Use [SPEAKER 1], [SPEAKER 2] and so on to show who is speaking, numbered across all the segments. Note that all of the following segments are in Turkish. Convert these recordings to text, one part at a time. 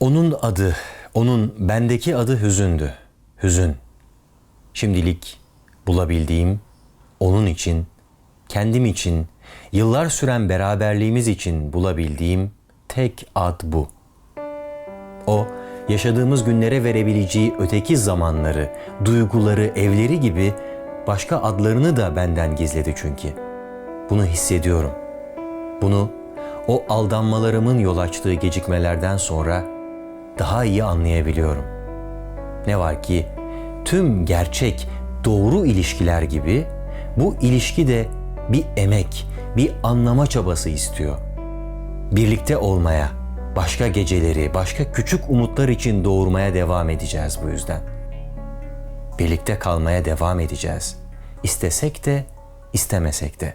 [SPEAKER 1] Onun adı, onun bendeki adı hüzündü. Hüzün. Şimdilik bulabildiğim, onun için, kendim için, yıllar süren beraberliğimiz için bulabildiğim tek ad bu. O, yaşadığımız günlere verebileceği öteki zamanları, duyguları, evleri gibi başka adlarını da benden gizledi çünkü. Bunu hissediyorum. Bunu o aldanmalarımın yol açtığı gecikmelerden sonra daha iyi anlayabiliyorum. Ne var ki tüm gerçek, doğru ilişkiler gibi bu ilişki de bir emek, bir anlama çabası istiyor. Birlikte olmaya, başka geceleri, başka küçük umutlar için doğurmaya devam edeceğiz bu yüzden. Birlikte kalmaya devam edeceğiz. İstesek de, istemesek de.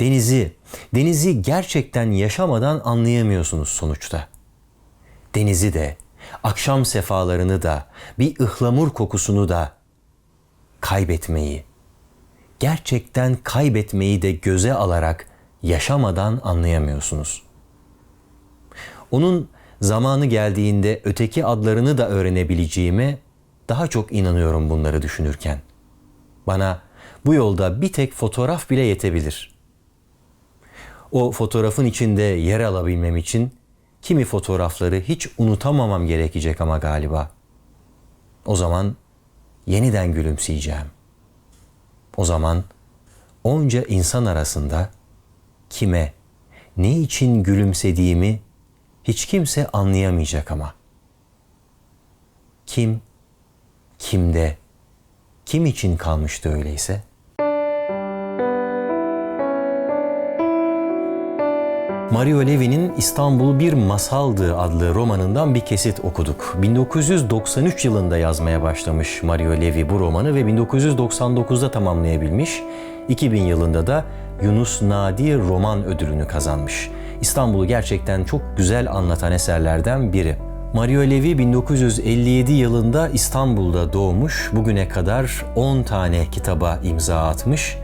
[SPEAKER 1] Denizi, denizi gerçekten yaşamadan anlayamıyorsunuz sonuçta. Denizi de, akşam sefalarını da, bir ıhlamur kokusunu da kaybetmeyi, gerçekten kaybetmeyi de göze alarak yaşamadan anlayamıyorsunuz. Onun zamanı geldiğinde öteki adlarını da öğrenebileceğime daha çok inanıyorum bunları düşünürken. Bana bu yolda bir tek fotoğraf bile yetebilir. O fotoğrafın içinde yer alabilmem için kimi fotoğrafları hiç unutamamam gerekecek ama galiba. O zaman yeniden gülümseyeceğim. O zaman onca insan arasında kime, ne için gülümsediğimi hiç kimse anlayamayacak ama. Kim, kimde, kim için kalmıştı öyleyse?'' Mario Levy'nin İstanbul Bir Masaldı adlı romanından bir kesit okuduk. 1993 yılında yazmaya başlamış Mario Levy bu romanı ve 1999'da tamamlayabilmiş. 2000 yılında da Yunus Nadi Roman Ödülünü kazanmış. İstanbul'u gerçekten çok güzel anlatan eserlerden biri. Mario Levy 1957 yılında İstanbul'da doğmuş. Bugüne kadar 10 tane kitaba imza atmış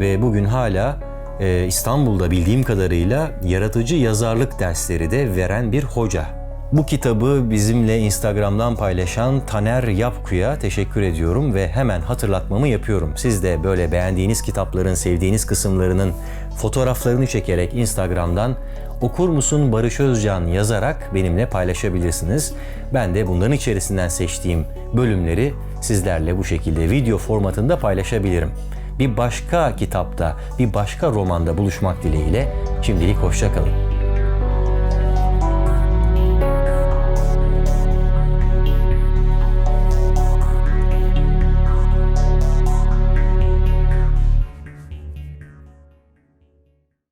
[SPEAKER 1] ve bugün hala ee, İstanbul'da bildiğim kadarıyla yaratıcı yazarlık dersleri de veren bir hoca. Bu kitabı bizimle Instagram'dan paylaşan Taner Yapku'ya teşekkür ediyorum ve hemen hatırlatmamı yapıyorum. Siz de böyle beğendiğiniz kitapların, sevdiğiniz kısımlarının fotoğraflarını çekerek Instagram'dan okur musun Barış Özcan yazarak benimle paylaşabilirsiniz. Ben de bunların içerisinden seçtiğim bölümleri sizlerle bu şekilde video formatında paylaşabilirim bir başka kitapta, bir başka romanda buluşmak dileğiyle şimdilik hoşçakalın.